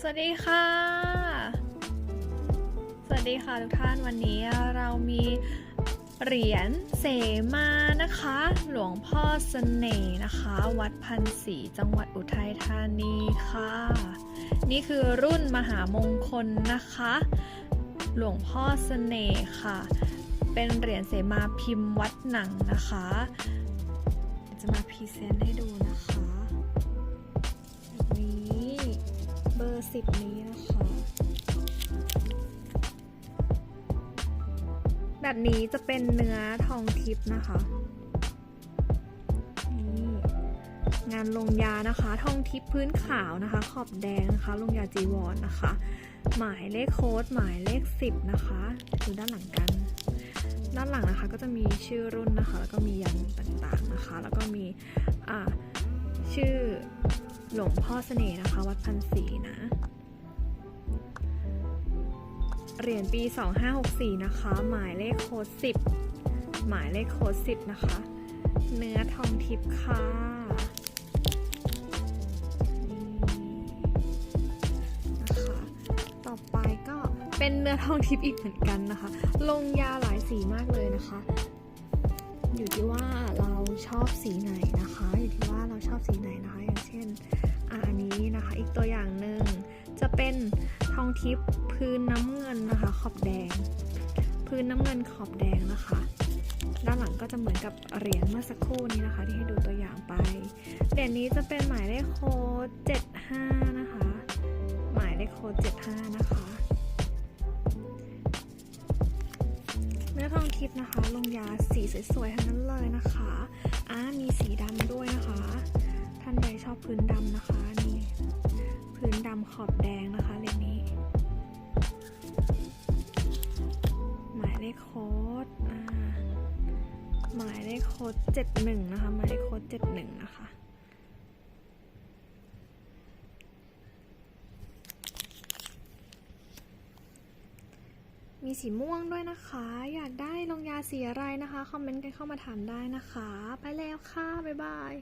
สวัสดีค่ะ สวัสดีค่ะทุกท่านวันนี้เรามีเหรียญเสมานะคะ หลวงพ่อเสน่ห์นะคะ วัดพันศรีจังหวัดอุทัยธานีค่ะ นี่คือรุ่นมหามงคลนะคะ หลวงพ่อเสน่ห์ค่ะ เป็นเหรียญเสมาพิมพ์วัดหนังนะคะ จะมาพรีเซนต์ให้ดูนะคะ สิบนี้นะคะ แบบนี้จะเป็นเนื้อทองทิพย์นะคะนี่งานลงยานะคะ ทองทิพย์พื้นขาวนะคะ ขอบแดงนะคะ ลงยาจีวรนนะคะ หมายเลขโค้ดหมายเลข10นะคะดูด้านหลังกัน ด้านหลังนะคะก็จะมีชื่อรุ่นนะคะ แล้วก็มียันต่างๆนะคะ แล้วก็มีอ่าชื่อ หลวงพ่อเสน่ห์นะคะ วัดพันศรีนะ เหรียญปี 2564 นะคะ หมายเลขโค้ด10 หมายเลขโค้ด10 นะคะ เนื้อทองทิพย์ค่ะนี่นะคะต่อไปก็เป็นเนื้อทองทิพย์อีกเหมือนกันนะคะ ลงยาหลายสีมากเลยนะคะ อยู่ที่ว่าเราชอบสีไหนนะคะ อยู่ที่ว่าเราชอบสีไหน ทองทิพย์พื้นน้ำเงินนะคะ ขอบแดง พื้นน้ำเงินขอบแดงนะคะ ด้านหลังก็จะเหมือนกับเหรียญเมื่อสักครู่นี้นะคะ ที่ให้ดูตัวอย่างไปเหรียญนี้จะเป็นหมายเลขโค้ด75 นะคะ หมายเลขโค้ด75 นะคะ เนื้อทองทิพย์นะคะ ลงยาสีสวยๆทั้งนั้นเลยนะคะอ่ามีสีดำด้วยนะคะ ท่านใดชอบพื้นดำนะคะนี่พื้นดำขอบแดง เลขโค้ดหมายเลขโค้ด71นะคะ หมายเลขโค้ด71นะคะ มีสีม่วงด้วยนะคะ อยากได้ลงยาสีอะไรนะคะ คอมเมนต์กันเข้ามาถามได้นะคะ ไปแล้วค่ะ บ๊ายบาย